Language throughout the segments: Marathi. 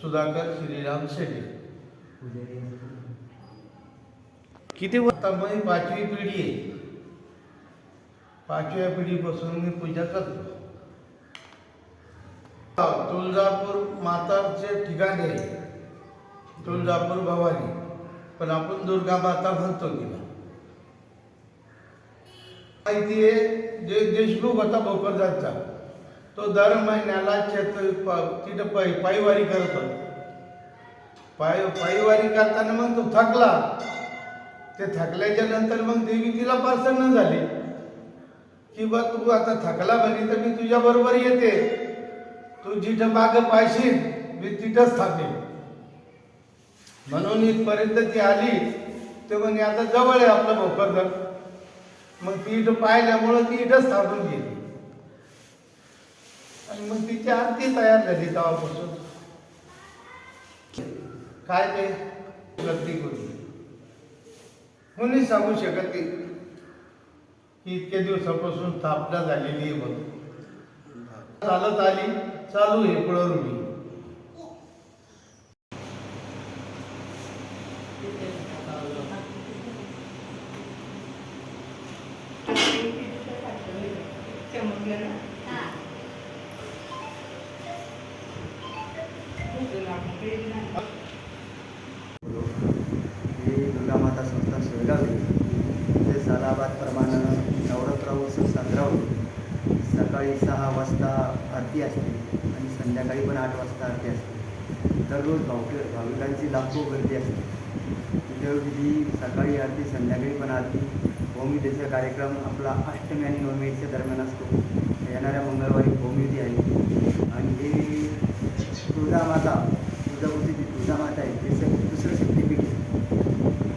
सुधाकर श्रीराम शेट्टी किती आता पाचवी पिढी आहे. पाचव्या पिढीपासून मी पूजा करतो. तुळजापूर माताचे ठिकाण आहे. तुळजापूर भवानी. पण आपण दुर्गा माता म्हणतो तिला. माहिती आहे जे देशमुख होता भोकरदासचा तो दर महिन्याला शेत प- तिथं पाय पायीवारी करत होता. पाय पायीवारी करताना मग तो थकला. ते थकल्याच्या नंतर मग देवी तिला प्रसन्न झाली. की बा तू आता थकला म्हणे तर मी तुझ्या बरोबर येते. तू जिथं माग पाहिशील मी तिथंच थांबेन. म्हणून इथपर्यंत ती आली. ते म्हणे आता जवळ आहे आपलं भोकरदन. मग ती इथं पाहिल्यामुळं ती इथंच थांबून गेली. आणि मग तिची आरती तयार झाली तेव्हापासून. काय ते? गती करू कोणी सांगू शकत नाही. की इतक्या दिवसापासून स्थापना झालेली आहे म्हणून. चालत आली चालू आहे मी Yeah. दुर्गामाता संस्थान शेळगाव ते सालाबादप्रमाणे नवरात्र उत्सव साजरा होतो. सकाळी सहा वाजता आरती असते आणि संध्याकाळी पण आठ वाजता आरती असते. दररोज भावके भाविकांची लाखो गर्दी असते. तिथे सकाळी आरती संध्याकाळी पण आरती भूमिदेचा कार्यक्रम आपला अष्टमी आणि नवमीच्या दरम्यान असतो. येणाऱ्या मंगळवारी भूमिती आहे आणि हे तुळजामाता तुळजापूरची जी तुळजामाता आहे ते स- दुसरं शक्तीपीठ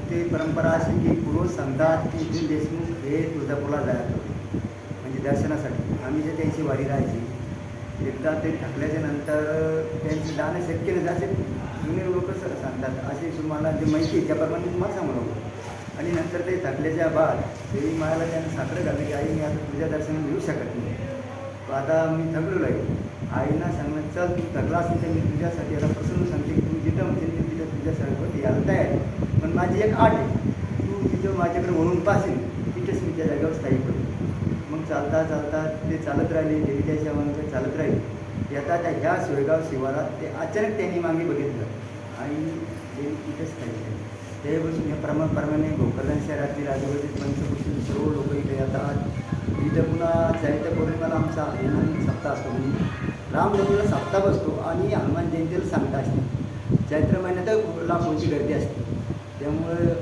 ते परंपरा अशी की पूर्व सांगतात की इथून देशमुख हे तुळजापूरला जायचं म्हणजे दर्शनासाठी. आम्ही जे त्यांची वारी राहायची एकदा ते थकल्याच्या नंतर त्यांची जाणं शक्य नाही असे जुने लोक सांगतात. असे तुम्हाला जे माहिती आहे त्याप्रमाणे तुम्हाला सांगू आणि नंतर ते थकल्याच्या बाद देवी मायाला त्यांनी साखर घाललं की आई मी आता तुझ्या दर्शनाला येऊ शकत नाही. आता मी थकलेलो आहे. आईना सांगणं चल तू ठरला असेल तर मी तुझ्यासाठी आता प्रसन्न सांगते. की तू जिथं म्हणते मी तिथं तुझ्यासाठी यायला तयार आहे. पण माझी एक आठ आहे. तू तिथं माझ्याकडे म्हणून पासेल तिथेच मी त्या जागेवर स्थायी होतो मग चालता चालता ते चालत राहिले. देवीच्या सेवांकडे चालत राहिले. येता त्या ह्या सोयगाव शिवारात ते अचानक त्यांनी मागे बघितलं. आणि ते तिथेच स्थायिक ते बसून या प्रमाण प्रमाणे गोकर्ण शहरातील आजूबाजूचे पंचकृषी सर्व लोक इथे येतात. साहित्य चैत्य पौर्णिमेला आमचा हनुमान सप्ताह असतो म्हणजे रामनवमीला सप्ताह बसतो आणि हनुमान जयंतीला सांगता असते. चैत्र महिन्यात लाखोंची गर्दी असते? त्यामुळं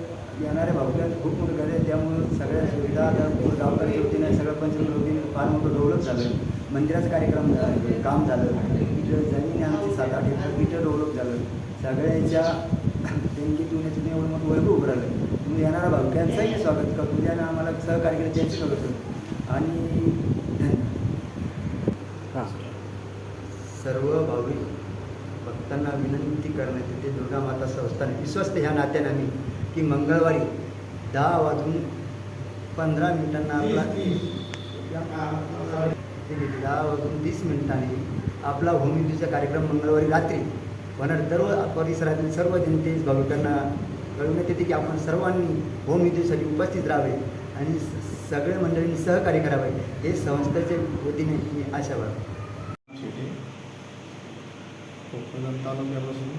येणाऱ्या भावकांची खूप मोठी गर्दी आहे. त्यामुळं सगळ्या सुविधा आता गावकरी वतीने सगळं पंचकृषी वतीने फार मोठं डेव्हलप झालं. मंदिराचं कार्यक्रम झालं काम झालं. इथं जमीन आमची सात आठ एकर इथं डेव्हलप झालं. सगळ्याच्या देणगीतून तुम्ही एवढं मोठं वैभव उभं राहिलं. तुम्ही येणाऱ्या भाविकांचंही स्वागत करतो ज्यानं आम्हाला सहकार्य केलं त्यांचं स्वागत करतो आणि हां. सर्व भाविक भक्तांना विनंती करण्यात येते. दुर्गा माता संस्थान. विश्वस्त ह्या नात्याने आम्ही की मंगळवारी दहा वाजून पंधरा मिनिटांना आपला दहा वाजून तीस मिनिटांनी आपला होमयुतीचा कार्यक्रम मंगळवारी रात्री होणार सर्व परिसरातील सर्व जनतेस भाविकांना कळवण्यात येते की आपण सर्वांनी होमयुतीसाठी उपस्थित राहावे आणि सगळे सगळ्या मंडळींनी सहकार्य करावे. हे संस्थेचे वतीने मी आशा बाळगतो. कोकण तालुक्यापासून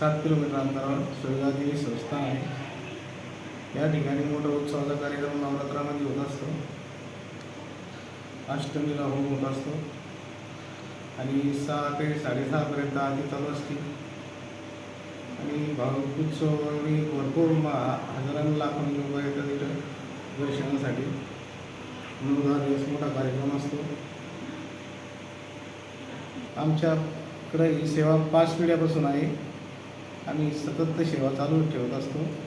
सात किलोमीटर अंतरावर सोयगाव संस्था आहे. या ठिकाणी मोठा उत्सवाचा कार्यक्रम नवरात्रामध्ये होत असतो. अष्टमीला होम होत असतो. आणि सहा ते साडेसहापर्यंत आधी चालू असते. आणि भाऊ उत्सव आणि भरपूर मा हजारांनी लाखोंनी लोक येतात इथं. दर्शनासाठी. नऊ दहा दिवस मोठा कार्यक्रम असतो. आमच्याकडे ही सेवा पाच पिढ्यापासून आहे. आम्ही सतत सेवा चालू ठेवत असतो.